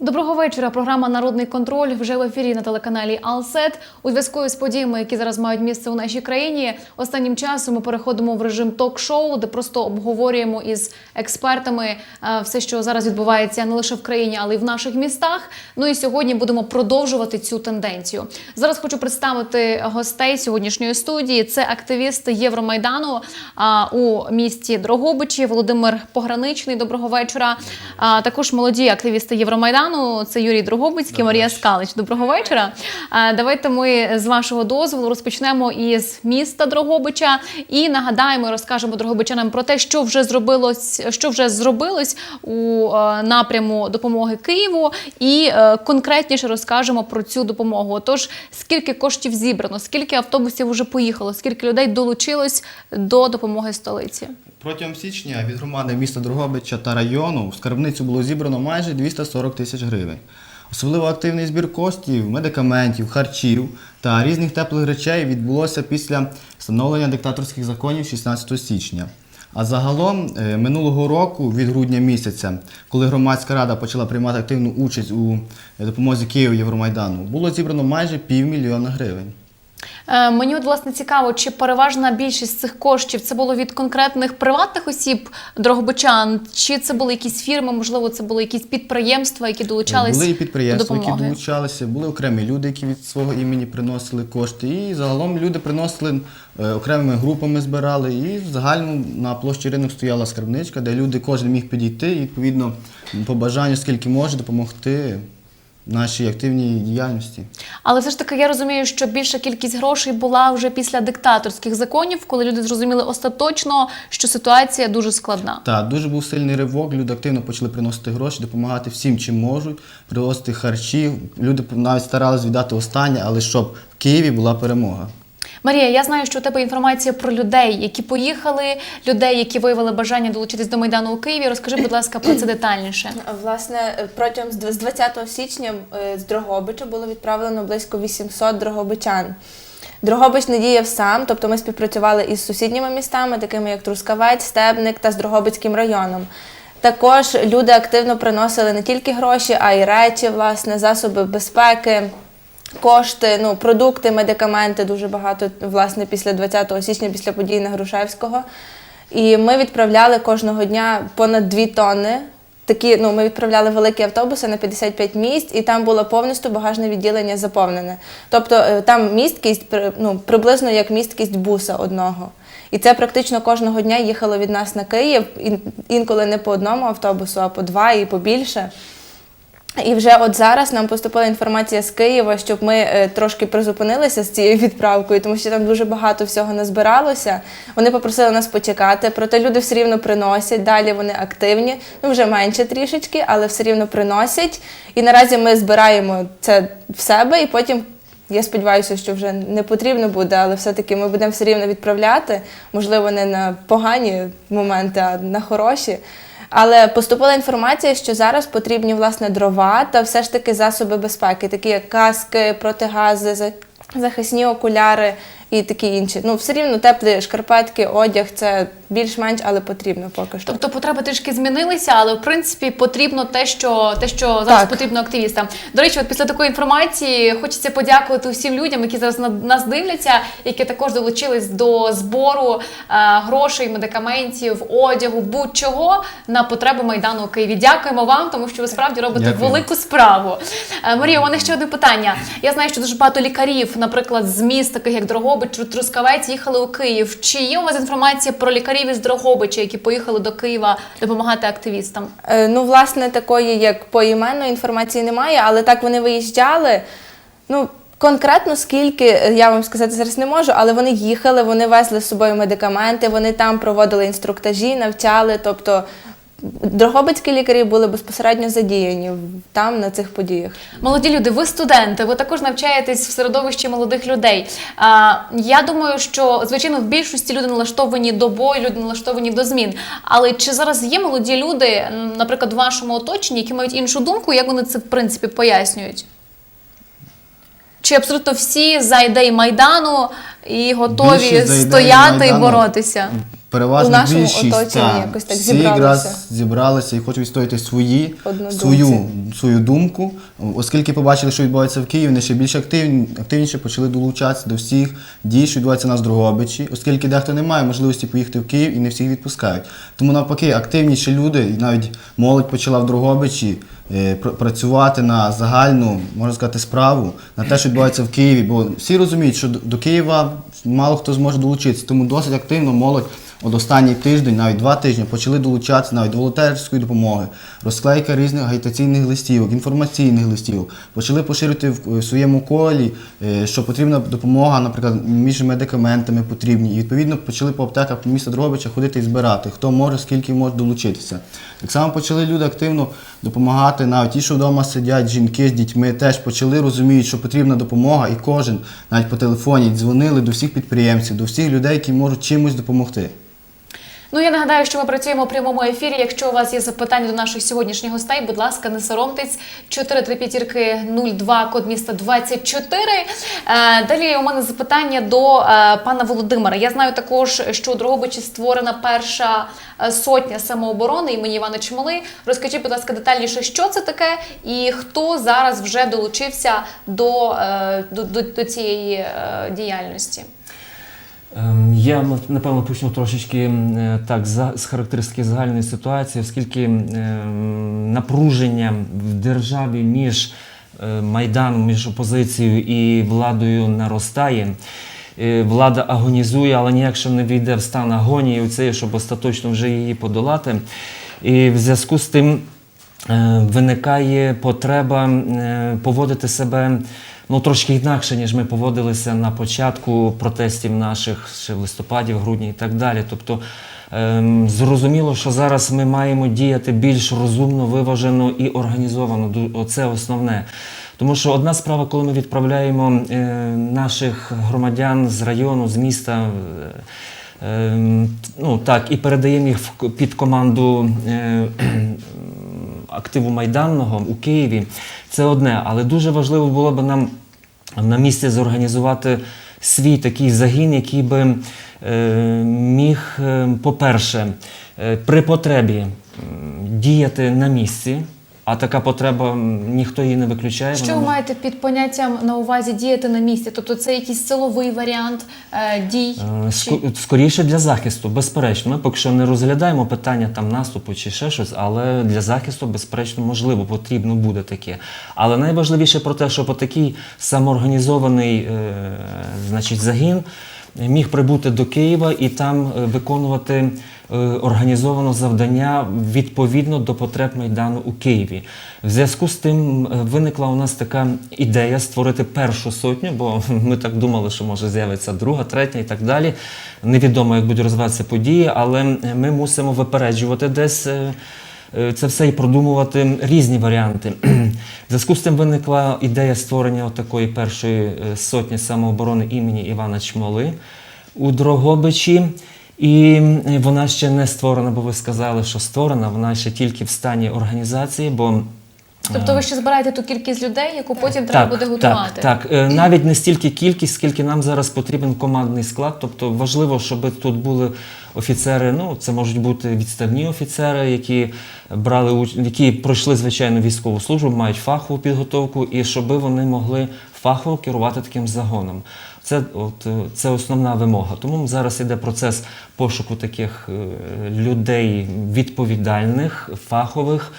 Доброго вечора. Програма Народний контроль вже в ефірі на телеканалі Алсет. У зв'язку з подіями, які зараз мають місце у нашій країні. Останнім часом ми переходимо в режим ток-шоу, де просто обговорюємо із експертами е, все, що зараз відбувається не лише в країні, але й в наших містах. Ну і сьогодні будемо продовжувати цю тенденцію. Зараз хочу представити гостей сьогоднішньої студії. Це активісти Євромайдану у місті Дрогобичі. Володимир Пограничний. Доброго вечора. А, також молоді активісти Євромайдану. Це Юрій Дрогобицький, Марія Скалич. Доброго вечора. Давайте ми з вашого дозволу розпочнемо із міста Дрогобича і нагадаємо, розкажемо дрогобичанам про те, що вже зробилось, що вже зробилось у е, напряму допомоги Києву, і е, конкретніше розкажемо про цю допомогу. Отож, скільки коштів зібрано, скільки автобусів вже поїхало, скільки людей долучилось до допомоги столиці. Протягом січня від громади міста Дрогобича та району в скарбницю було зібрано майже 240 тисяч гривень. Особливо активний збір коштів, медикаментів, харчів та різних теплих речей відбулося після встановлення диктаторських законів 16 січня. А загалом е, минулого року, від грудня місяця, коли громадська рада почала приймати активну участь у е, допомозі Києву Євромайдану, було зібрано майже півмільйона гривень. Е, Мені от власне цікаво, чи переважна більшість цих коштів це було від конкретних приватних осіб дрогобичан, чи це були якісь фірми, можливо, це були якісь підприємства, які долучались Були і до підприємства, які долучалися, були окремі люди, які від свого імені приносили кошти. І загалом люди приносили е, окремими групами збирали. І в загальному на площі ринок стояла скарбничка, де люди кожен міг підійти і відповідно по бажанню, скільки може, допомогти нашій активній діяльності. Але все ж таки я розумію, що більша кількість грошей була вже після диктаторських законів, коли люди зрозуміли остаточно, що ситуація дуже складна. Так, дуже був сильний ривок. Люди активно почали приносити гроші, допомагати всім, чим можуть, приносити харчі. Люди навіть старалися віддати останнє, але щоб в Києві була перемога. Марія, я знаю, що у тебе інформація про людей, які поїхали, людей, які виявили бажання долучитись до майдану у Києві. Розкажи, будь ласка, про це детальніше. Власне, протягом з дв- 20 січня е, з Дрогобича було відправлено близько 800 дрогобичан. Дрогобич не діяв сам, тобто ми співпрацювали із сусідніми містами, такими як Трускавець, Стебник та з Дрогобицьким районом. Також люди активно приносили не тільки гроші, а й речі, власне, засоби безпеки, кошти, ну, продукти, медикаменти дуже багато, власне, після 20 січня, після подій на Грушевського. І ми відправляли кожного дня понад 2 тонни. Такі, ну, ми відправляли великі автобуси на 55 місць, і там було повністю багажне відділення заповнене. Тобто е, там місткість ну, приблизно як місткість буса одного. І це практично кожного дня їхало від нас на Київ, інколи не по одному автобусу, а по два і побільше. І вже от зараз нам поступила інформація з Києва, щоб ми е, трошки призупинилися з цією відправкою, тому що там дуже багато всього назбиралося. Вони попросили нас почекати, проте люди все рівно приносять. Далі вони активні, ну вже менше трішечки, але все рівно приносять. І наразі ми збираємо це в себе, і потім я сподіваюся, що вже не потрібно буде, але все-таки ми будемо все рівно відправляти. Можливо, не на погані моменти, а на хороші. Але поступила інформація, що зараз потрібні власне дрова та все ж таки засоби безпеки, такі як каски, протигази, захисні окуляри і такі інші. Ну, все рівно теплі шкарпетки, одяг це більш-менш, але потрібно поки що. Тобто потреби трішки змінилися, але в принципі потрібно те, що те, що зараз Так. потрібно активістам. До речі, от після такої інформації хочеться подякувати всім людям, які зараз на нас дивляться, які також долучились до збору е, грошей, медикаментів, одягу, будь-чого на потреби майдану у Києві. Дякуємо вам, тому що ви справді робите Дякую. велику справу. Е, Марія, у мене ще одне питання. Я знаю, що дуже багато лікарів, наприклад, з міст, таких як Дрогобич, Трускавець, їхали у Київ. Чи є у вас інформація про лікарів із Дрогобича, які поїхали до Києва допомагати активістам? Е, Ну, власне, такої, як поіменно інформації немає, але так вони виїжджали. Ну, конкретно скільки, е, я вам сказати зараз не можу, але вони їхали, вони везли з собою медикаменти, вони там проводили інструктажі, навчали. Тобто Дрогобицькі лікарі були безпосередньо задіяні там на цих подіях. Молоді люди, ви студенти, ви також навчаєтесь в середовищі молодих людей. А, я думаю, що звичайно в більшості люди налаштовані до бою, люди налаштовані до змін. Але чи зараз є молоді люди, наприклад, в вашому оточенні, які мають іншу думку, як вони це в принципі пояснюють? Чи абсолютно всі за ідеї майдану і готові Більшість стояти і боротися? Переважна У нашому більшість оточенні та, якось так всі зібралися. якраз зібралися і хочуть відстояти свої, Однодумці. свою, свою думку. Оскільки побачили, що відбувається в Києві, вони ще більш активні, активніше почали долучатися до всіх дій, що відбуваються у нас в Дрогобичі, оскільки дехто не має можливості поїхати в Київ і не всіх відпускають. Тому навпаки, активніші люди, і навіть молодь почала в Дрогобичі е, пр- працювати на загальну, можна сказати, справу, на те, що відбувається в Києві. Бо всі розуміють, що до Києва мало хто зможе долучитися. Тому досить активно молодь от останній тиждень, навіть два тижні, почали долучатися навіть до волонтерської допомоги, розклейка різних агітаційних листівок, інформаційних листівок. Почали поширити в, в своєму колі, е, що потрібна допомога, наприклад, між медикаментами потрібні. І відповідно почали по аптеках міста Дрогобича ходити і збирати, хто може, скільки може долучитися. Так само почали люди активно допомагати, навіть ті, що вдома сидять, жінки з дітьми, теж почали розуміють, що потрібна допомога, і кожен навіть по телефоні дзвонили до всіх підприємців, до всіх людей, які можуть чимось допомогти. Ну я нагадаю, що ми працюємо у прямому ефірі. Якщо у вас є запитання до наших сьогоднішніх гостей, будь ласка, не соромтесь. 435 02 код міста 24. Е, Далі у мене запитання до е, пана Володимира. Я знаю також, що у Дрогобичі створена перша е, сотня самооборони імені Івана Чмоли. Розкажіть, будь ласка, детальніше, що це таке, і хто зараз вже долучився до, до, до, до цієї діяльності. Ем, Я напевно почну трошечки е, так з характеристики загальної ситуації, оскільки ем, напруження в державі між е, майданом, між опозицією і владою наростає. Е, Влада агонізує, але ніяк ще не війде в стан агонії, оце, щоб остаточно вже її подолати. І в зв'язку з тим виникає потреба поводити себе ну, трошки інакше, ніж ми поводилися на початку протестів наших ще в листопаді, в грудні і так далі. Тобто ем, зрозуміло, що зараз ми маємо діяти більш розумно, виважено і організовано. Оце основне. Тому що одна справа, коли ми відправляємо е, наших громадян з району, з міста. е, Ем, ну так, і передаємо їх під команду е, активу майданного у Києві. Це одне, але дуже важливо було б нам на місці зорганізувати свій такий загін, який би е, міг, е, по-перше, е, при потребі діяти на місці. А така потреба ніхто її не виключає. Що ви може- маєте під поняттям на увазі діяти на місці? Тобто це якийсь силовий варіант е, дій? Е, ско- Скоріше для захисту, безперечно. Ми поки що не розглядаємо питання там наступу чи ще щось, але для захисту, безперечно, можливо, потрібно буде таке. Але найважливіше про те, щоб такий самоорганізований е, значить, загін міг прибути до Києва і там е, виконувати е, організовано завдання відповідно до потреб майдану у Києві. В зв'язку з тим е, виникла у нас така ідея створити першу сотню, бо ми так думали, що може з'явиться друга, третя і так далі. Невідомо, як будуть розвиватися події, але ми мусимо випереджувати десь. Е, Це все і продумувати різні варіанти. В зв'язку з тим виникла ідея створення такої першої е, сотні самооборони імені Івана Чмоли у Дрогобичі. І вона ще не створена, бо ви сказали, що створена, вона ще тільки в стані організації, бо Тобто ви ще збираєте ту кількість людей, яку потім треба буде готувати? так, так. Е, Навіть не стільки кількість, скільки нам зараз потрібен командний склад. Тобто важливо, щоб тут були офіцери. Ну, це можуть бути відставні офіцери, які брали які пройшли звичайно військову службу, мають фахову підготовку, і щоб вони могли фахово керувати таким загоном. Це, от, е, це основна вимога. Тому зараз іде процес пошуку таких е, людей відповідальних, фахових.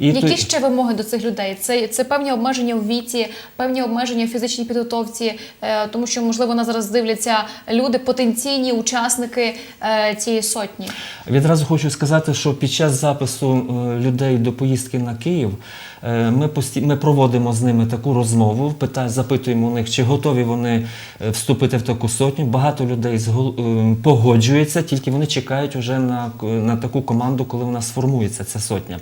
І Які то- ще вимоги до цих людей? Це, це певні обмеження у віці, певні обмеження в фізичній підготовці, е, тому що, можливо, нас зараз дивляться люди, потенційні учасники е, цієї сотні. Відразу хочу сказати, що під час запису е, людей до поїздки на Київ е, ми, пості... ми проводимо з ними таку розмову, пита... запитуємо у них, чи готові вони е, вступити в таку сотню. Багато людей згол... е, погоджується, тільки вони чекають вже на, на таку команду, коли вона сформується, ця сотня.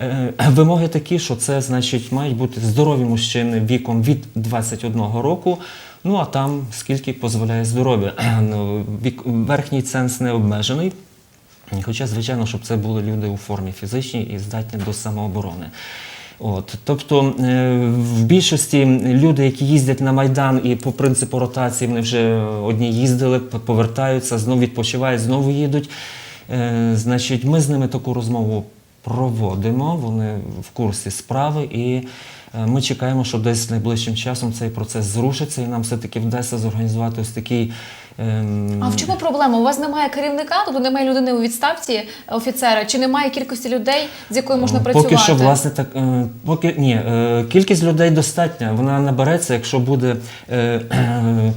Е, Вимоги такі, що це значить мають бути здорові мужчини віком від 21 року. Ну а там скільки дозволяє здоров'я. Ну, Верхній ценз не обмежений. Хоча, звичайно, щоб це були люди у формі фізичній і здатні до самооборони. От, тобто е, в більшості люди, які їздять на Майдан і по принципу ротації, вони вже одні їздили, повертаються, знову відпочивають, знову їдуть. Е, Значить, ми з ними таку розмову проводимо, вони в курсі справи, і е, ми чекаємо, що десь найближчим часом цей процес зрушиться, і нам все-таки вдасться зорганізувати ось такий. ем, А в чому проблема? У вас немає керівника, тобто немає людини у відставці е, офіцера, чи немає кількості людей, з якою можна працювати? Поки що, власне, так е, поки ні, е, кількість людей достатня. Вона набереться, якщо буде е, е,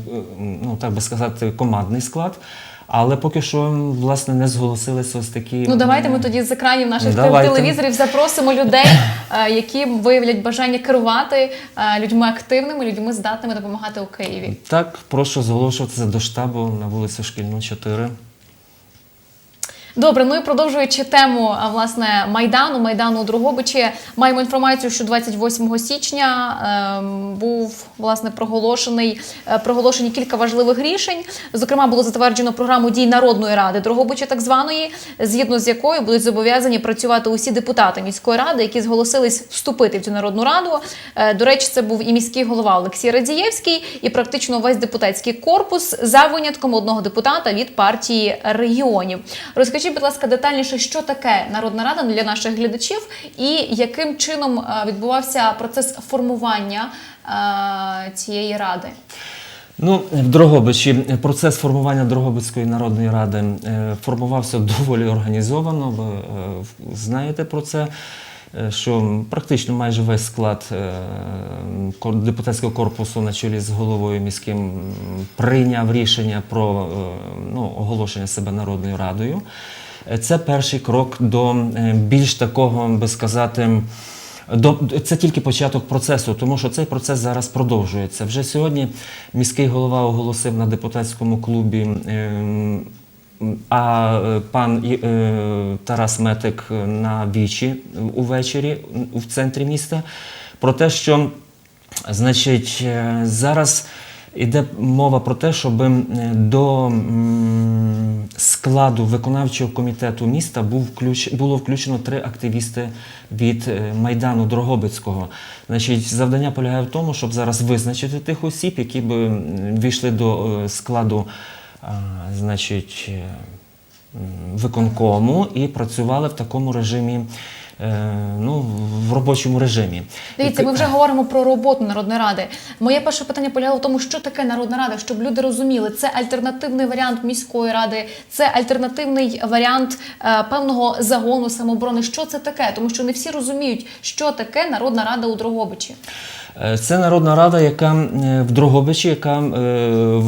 ну так би сказати, командний склад. Але поки що, власне, не зголосилися ось такі. Ну давайте ми тоді з екранів наших Давайте. телевізорів запросимо людей, е, які виявлять бажання керувати е, людьми активними, людьми здатними допомагати у Києві. Так, прошу зголошуватися до штабу на вулицю Шкільну 4. Добре, ну і продовжуючи тему власне майдану, майдану у Дрогобичі, маємо інформацію, що 28 січня ем, був власне проголошений е, проголошені кілька важливих рішень. Зокрема, було затверджено програму дій Народної ради Дрогобича, так званої, згідно з якою будуть зобов'язані працювати усі депутати міської ради, які зголосились вступити в цю народну раду. Е, До речі, це був і міський голова Олексій Радієвський, і практично весь депутатський корпус за винятком одного депутата від партії регіонів. Розкажіть, будь ласка, детальніше, що таке Народна Рада для наших глядачів, і яким чином е, відбувався процес формування е, цієї ради. Ну, в Дрогобичі процес формування Дрогобицької народної ради е, формувався доволі організовано. Ви знаєте про це, що практично майже весь склад е, депутатського корпусу на чолі з головою міським прийняв рішення про е, ну, оголошення себе народною радою. Е, Це перший крок до е, більш такого, би сказати, це тільки початок процесу, тому що цей процес зараз продовжується. Вже сьогодні міський голова оголосив на депутатському клубі, ем, а е, пан е, Тарас Метик на вічі увечері в центрі міста про те, що Значить, е, зараз йде мова про те, щоб е, до складу виконавчого комітету міста було включено три активісти від е, Майдану Дрогобицького. Значить, завдання полягає в тому, щоб зараз визначити тих осіб, які б війшли до е, складу значить, е, виконкому і працювали в такому режимі. е, Ну, в робочому режимі. Дивіться, ми вже говоримо про роботу Народної ради. Моє перше питання полягало в тому, що таке Народна рада, щоб люди розуміли, це альтернативний варіант міської ради, це альтернативний варіант е, певного загону самооборони. Що це таке? Тому що не всі розуміють, що таке Народна рада у Дрогобичі. Е, Це народна рада, яка е, в Дрогобичі, яка е,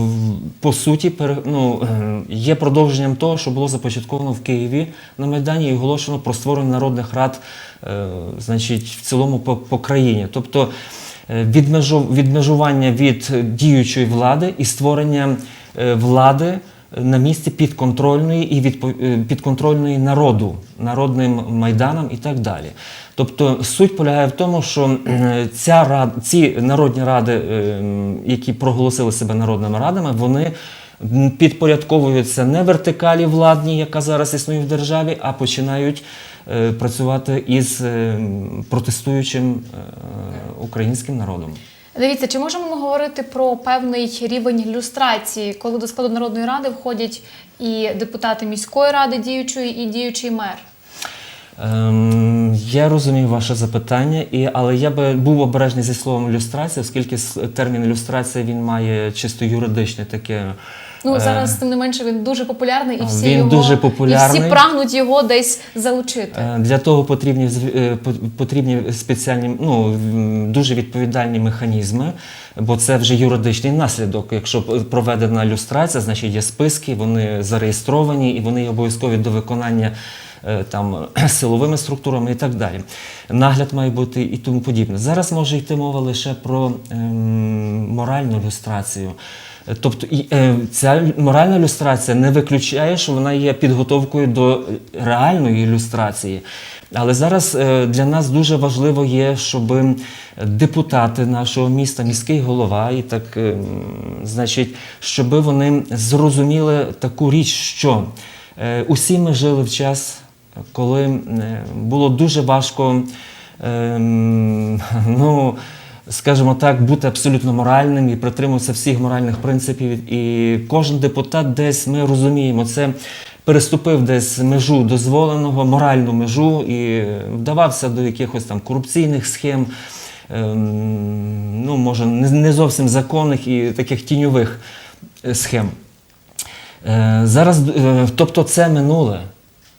по суті ну, є продовженням того, що було започатковано в Києві на Майдані і оголошено про створення народних рад значить, в цілому по, по країні. Тобто відмежування від діючої влади і створення влади на місці підконтрольної і підконтрольної народу, народним майданам і так далі. Тобто суть полягає в тому, що е, ця рад, ці народні ради, е, які проголосили себе народними радами, вони підпорядковуються не вертикалі владній, яка зараз існує в державі, а починають е, працювати із протестуючим українським народом. Дивіться, чи можемо ми говорити про певний рівень люстрації, коли до складу Народної ради входять і депутати міської ради діючої, і діючий мер? Ем, я розумію ваше запитання, і, але я би був обережний зі словом люстрація, оскільки с- термін люстрація він має чисто юридичне таке. Ну е, зараз тим не менше він дуже популярний, і всі Він його дуже і всі прагнуть його десь залучити. Е, Для того потрібні зв- е, по- потрібні спеціальні, ну м, дуже відповідальні механізми, бо це вже юридичний наслідок. Якщо п- проведена люстрація, значить є списки, вони зареєстровані і вони є обов'язкові до виконання там силовими структурами і так далі. Нагляд має бути і тому подібне. Зараз може йти мова лише про ем, моральну люстрацію. Е, Тобто е, ця моральна люстрація не виключає, що вона є підготовкою до реальної ілюстрації. Але зараз е, для нас дуже важливо є, щоб депутати нашого міста, міський голова, і так, е, значить, щоб вони зрозуміли таку річ, що е, усі ми жили в час, коли е, було дуже важко ем, ну, скажімо так, бути абсолютно моральним і притримуватися всіх моральних принципів. І кожен депутат десь ми розуміємо, це переступив десь межу дозволеного, моральну межу і вдавався до якихось там корупційних схем. ем, Ну, може, не зовсім законних і таких тіньових е, схем. Е, Зараз, е, тобто, це минуле.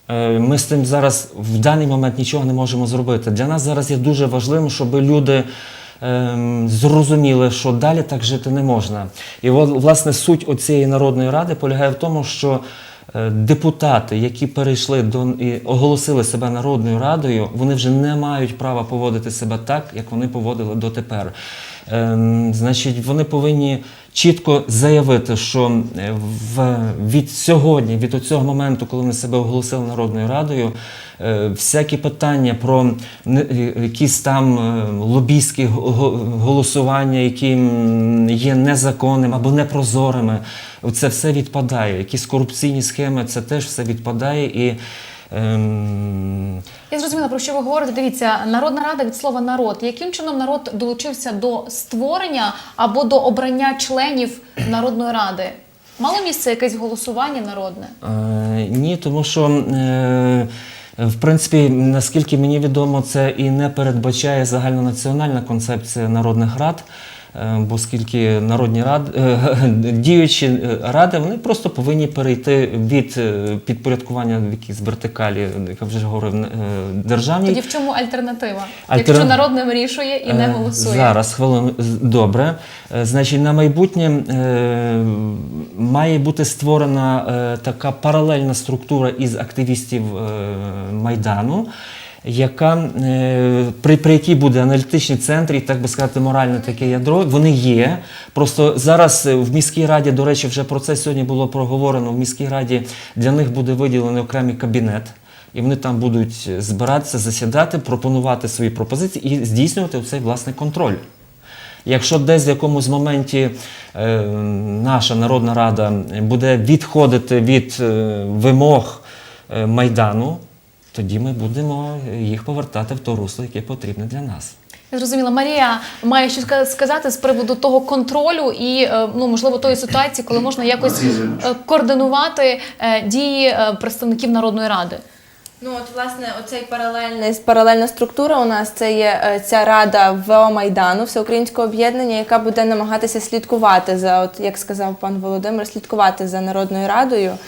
Е, Ми з цим зараз в даний момент нічого не можемо зробити. Для нас зараз є дуже важливим, щоб люди ем, зрозуміли, що далі так жити не можна. І власне суть оцієї народної ради полягає в тому, що е, депутати, які перейшли до і оголосили себе народною радою, вони вже не мають права поводити себе так, як вони поводили дотепер. Ем, значить, вони повинні чітко заявити, що е, в, від сьогодні, від цього моменту, коли вони себе оголосили Народною Радою, е, всякі питання про е, якісь там лобійські го- го- голосування, які є незаконними або непрозорими, це все відпадає. Якісь корупційні схеми, це теж все відпадає і. Ем, Я зрозуміла, про що ви говорите. Дивіться, народна рада від слова народ. Яким чином народ долучився до створення або до обрання членів народної ради? Мало місце якесь голосування народне? Е, Ні, тому що, е, в принципі, наскільки мені відомо, це і не передбачає загальнонаціональна концепція народних рад. Е, Бо скільки народні ради, діючі е, ради, вони просто повинні перейти від е, підпорядкування в якійсь вертикалі, як я вже говорив, державній. Тоді в чому альтернатива? Альтерна- Якщо народ не вирішує і не голосує? Зараз, хвилину. Добре. Значить, на майбутнє має бути створена така паралельна структура із активістів Майдану. Яка е, при, при якій буде аналітичний центр і так би сказати, моральне таке ядро, вони є. Просто зараз е, в міській раді, до речі, вже про це сьогодні було проговорено. В міській раді для них буде виділений окремий кабінет, і вони там будуть збиратися, засідати, пропонувати свої пропозиції і здійснювати цей власний контроль. Якщо десь в якомусь моменті е, наша Народна Рада буде відходити від е, вимог е, Майдану, тоді ми будемо їх повертати в то русло, яке потрібне для нас. Зрозуміла. Марія має щось сказати з приводу того контролю і е, ну можливо тої ситуації, коли можна якось е, координувати е, дії представників народної ради. Ну от власне, оцей паралельний паралельна структура у нас це є ця рада ВО Майдану, всеукраїнського об'єднання, яка буде намагатися слідкувати за, от як сказав пан Володимир, слідкувати за народною радою.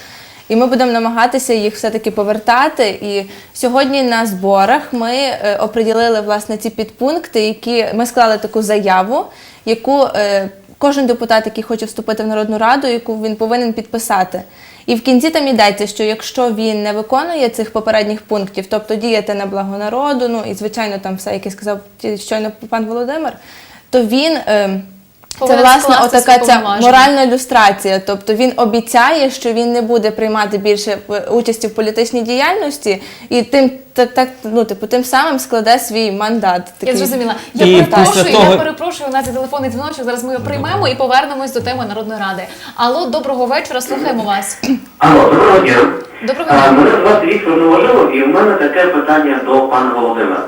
І ми будемо намагатися їх все-таки повертати. І сьогодні на зборах ми е, оприділили власне ці підпункти, які ми склали таку заяву, яку е, кожен депутат, який хоче вступити в народну раду, яку він повинен підписати. І в кінці там йдеться, що якщо він не виконує цих попередніх пунктів, тобто діяти на благо народу, ну і звичайно там все, яке сказав щойно пан Володимир, то він. Е, це власне отака ця моральна ілюстрація. Тобто він обіцяє, що він не буде приймати більше е, участі в політичній діяльності, і тим так, так ну типу тим самим складе свій мандат. Я зрозуміла. Я І перепрошую, того- я перепрошую. У нас є телефонний дзвіночок. Зараз ми його приймемо і повернемось до теми народної ради. Алло, доброго вечора. Слухаємо вас. Алло, доброго дня. Доброго Е, дня. Мене звати Віктор Новожилов, і в мене таке питання до пана Володимира.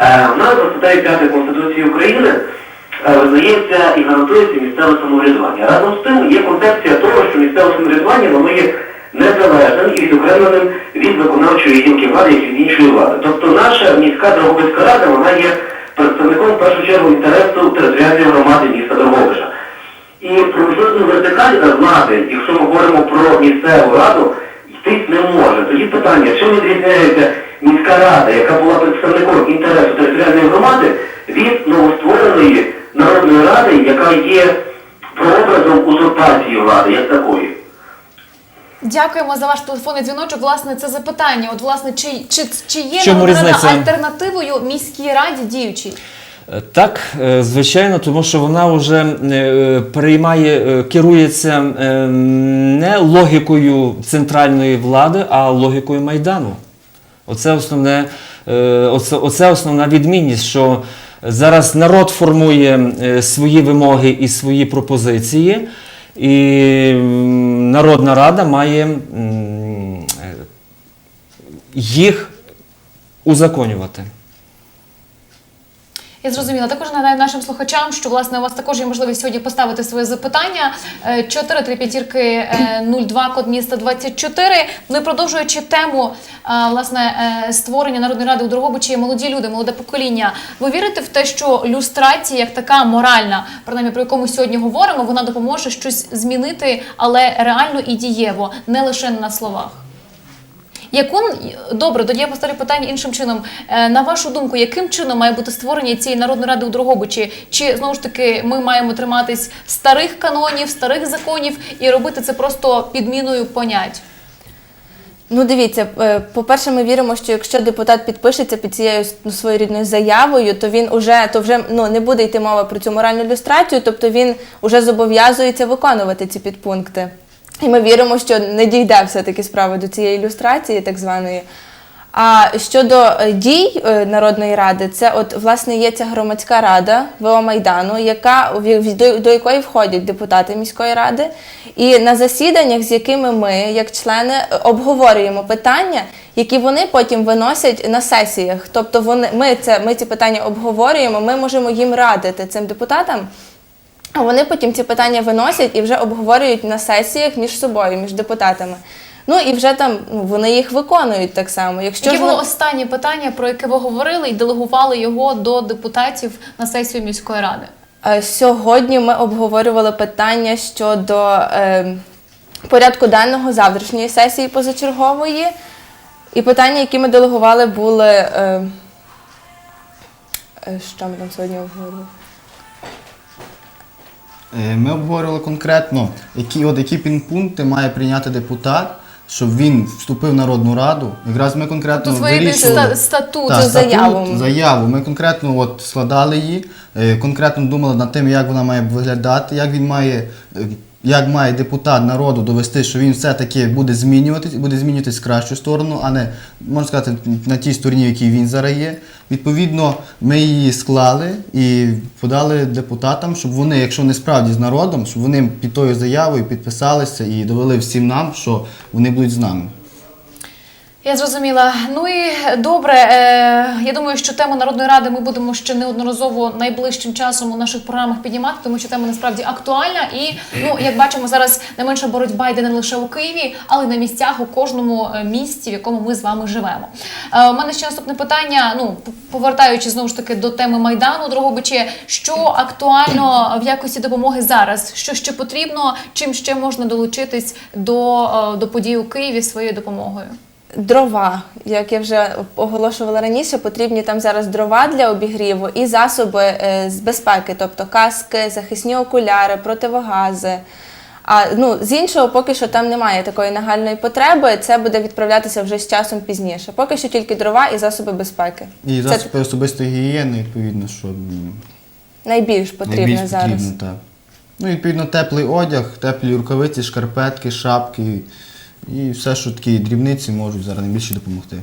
Е, В нас статтею 5 Конституції України е, визнається і гарантується місцеве самоврядування. Разом з тим є концепція того, що місцеве самоврядування воно є незалежним і відокремленим від виконавчої гілки влади як від іншої влади. Тобто наша міська Дрогобицька рада вона є представником в першу чергу інтересу територіальної громади міста Дрогобича. І про жодну вертикаль влади, якщо ми говоримо про місцеву раду, йтись не може. Тоді питання, чим відрізняється міська рада, яка була представником інтересу територіальної громади, від новоствореної народної ради, яка є прообразом узурпації влади, як такої. Дякуємо за ваш телефонний дзвіночок. Власне, це запитання. От, власне, чи, чи, чи є чому народна рада різниця? альтернативою міській раді діючій? Е, Так, е, звичайно, тому що вона вже е, приймає, керується не логікою центральної влади, а логікою Майдану. Оце основне, оце, оце основна відмінність, що зараз народ формує е, свої вимоги і свої пропозиції, і Народна Рада має е, їх узаконювати. Я зрозуміла. Також нагадаю нашим слухачам, що власне у вас також є можливість сьогодні поставити своє запитання. 4 3 п'ятірки 02 код міста 24. Ну і продовжуючи тему е, власне е, створення народної ради у Дрогобичі, молоді люди, молоде покоління. Ви вірите в те, що люстрація як така моральна, принаймні про яку ми сьогодні говоримо, вона допоможе щось змінити, але реально і дієво, не лише на словах. Яку добре, тоді я поставлю питання іншим чином. Е, На вашу думку, яким чином має бути створення цієї народної ради у Дрогобичі? Чи знову ж таки ми маємо триматись старих канонів, старих законів і робити це просто підміною понять? Ну, дивіться, е, по-перше, ми віримо, що якщо депутат підпишеться під цією ну, своєрідною заявою, то він уже то вже ну не буде йти мова про цю моральну люстрацію, тобто він вже зобов'язується виконувати ці підпункти. І ми віримо, що не дійде все-таки справа до цієї ілюстрації, так званої. А щодо е, дій е, Народної ради, це от власне є ця громадська рада ВО Майдану, яка до, якої входять депутати міської ради, і на засіданнях, з якими ми, як члени, обговорюємо питання, які вони потім виносять на сесіях. Тобто вони ми це ми ці питання обговорюємо, ми можемо їм радити цим депутатам. А вони потім ці питання виносять і вже обговорюють на сесіях між собою, між депутатами. Ну і вже там ну, вони їх виконують так само. Якщо Яке було вони- останнє питання, про яке ви говорили і делегували його до депутатів на сесію міської ради? Е, Сьогодні ми обговорювали питання щодо е, порядку денного завтрашньої сесії позачергової. І питання, які ми делегували, були. Е, е, що ми там сьогодні обговорювали? Е, Ми обговорювали конкретно, які, от, які пінпункти має прийняти депутат, щоб він вступив в Народну Раду. Якраз ми конкретно Тут вирішували. ста- статут. та, статут, заяву. заяву. Ми конкретно от складали її, е, конкретно думали над тим, як вона має виглядати, як він має. Як має депутат народу довести, що він все-таки буде змінюватись, буде змінюватись в кращу сторону, а не можна сказати на тій стороні, якій він зараз є. Відповідно, ми її склали і подали депутатам, щоб вони, якщо не справді з народом, щоб вони під тою заявою підписалися і довели всім нам, що вони будуть з нами. Я зрозуміла. Ну і добре. Е, я думаю, що тему народної ради ми будемо ще неодноразово найближчим часом у наших програмах піднімати, тому що тема насправді актуальна. І ну, як бачимо, зараз не менша боротьба йде не лише у Києві, але й на місцях у кожному е, місті, в якому ми з вами живемо. Е, у мене ще наступне питання. Ну, повертаючись знову ж таки до теми майдану Дрогобичі, що актуально в якості допомоги зараз? Що ще потрібно? Чим ще можна долучитись до, е, до подій у Києві своєю допомогою? Дрова, як я вже оголошувала раніше, потрібні там зараз дрова для обігріву і засоби е, з безпеки, тобто каски, захисні окуляри, противогази. А ну, з іншого, поки що там немає такої нагальної потреби, це буде відправлятися вже з часом пізніше. Поки що тільки дрова і засоби безпеки. І це засоби особистої гігієни, відповідно, що найбільш потрібно найбільш зараз. потрібно, так. Ну, відповідно, теплий одяг, теплі рукавиці, шкарпетки, шапки і все, що такі дрібниці можуть зараз найбільше допомогти.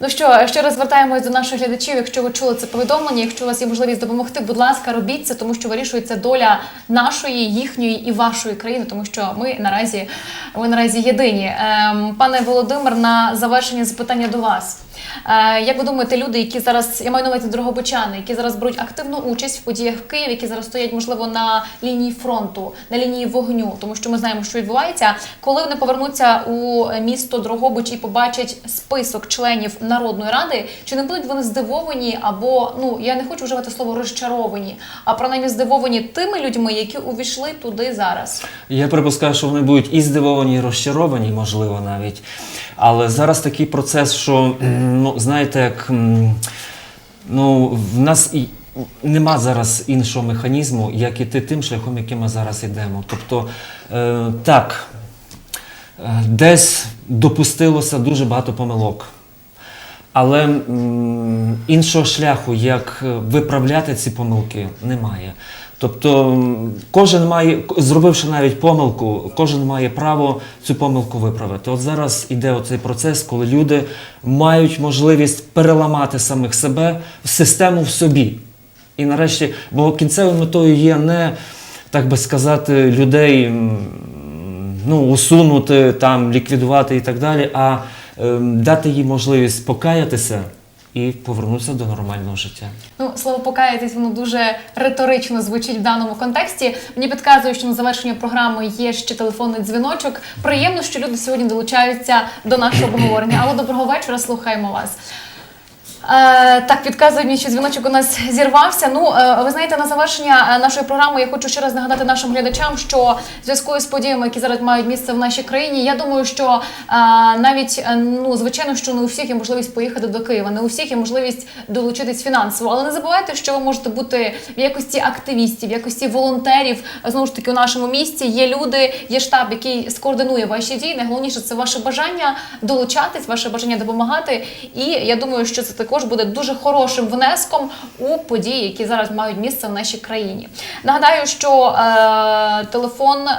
Ну що, ще раз звертаємось до наших глядачів. Якщо ви чули це повідомлення, якщо у вас є можливість допомогти, будь ласка, робіть це, тому що вирішується доля нашої, їхньої і вашої країни, тому що ми наразі ми наразі єдині. Ем, пане Володимир, на завершення запитання до вас. Е, як ви думаєте, люди, які зараз, я маю на увазі дрогобичани, які зараз беруть активну участь в подіях в Києві, які зараз стоять, можливо, на лінії фронту, на лінії вогню, тому що ми знаємо, що відбувається, коли вони повернуться у місто Дрогобич і побачать список членів народної ради, чи не будуть вони здивовані або ну я не хочу вживати слово розчаровані, а принаймні здивовані тими людьми, які увійшли туди зараз. Я припускаю, що вони будуть і здивовані, і розчаровані, можливо, навіть. Але зараз такий процес, що ну, знаєте, як ну, в нас і. Нема зараз іншого механізму, як іти тим шляхом, яким ми зараз йдемо. Тобто, е, так, е, десь допустилося дуже багато помилок. Але м, іншого шляху, як е, виправляти ці помилки, немає. Тобто, кожен має, зробивши навіть помилку, кожен має право цю помилку виправити. От зараз іде оцей процес, коли люди мають можливість переламати самих себе, систему в собі. І нарешті, бо кінцевою метою є не, так би сказати, людей ну, усунути, там, ліквідувати і так далі, а ем, дати їй можливість покаятися і повернутися до нормального життя. Ну, слово покаятись, воно дуже риторично звучить в даному контексті. Мені підказує, що на завершення програми є ще телефонний дзвіночок. Приємно, що люди сьогодні долучаються до нашого обговорення. Але доброго вечора, слухаємо вас. Е, так, підказують мені, що дзвіночок у нас зірвався. Ну, е, ви знаєте, на завершення е, нашої програми я хочу ще раз нагадати нашим глядачам, що в зв'язку з подіями, які зараз мають місце в нашій країні, я думаю, що навіть ну звичайно, що не у всіх є можливість поїхати до Києва, не у всіх є можливість долучитись фінансово. Але не забувайте, що ви можете бути в якості активістів, в якості волонтерів. Знову ж таки, у нашому місті є люди, є штаб, який скоординує ваші дії. Найголовніше це ваше бажання долучатись, ваше бажання допомагати. І я думаю, що це також буде дуже хорошим внеском у події, які зараз мають місце в нашій країні. Нагадаю, що е, телефон е,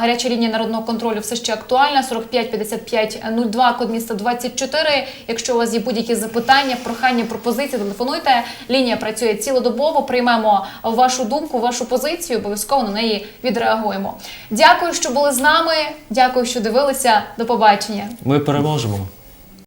гаряча лінія народного контролю все ще актуальна 45 55 02, код міста 24. Якщо у вас є будь-які запитання, прохання, пропозиції, телефонуйте. Лінія працює цілодобово. Приймемо вашу думку, вашу позицію. Обов'язково на неї відреагуємо. Дякую, що були з нами. Дякую, що дивилися. До побачення. Ми переможемо.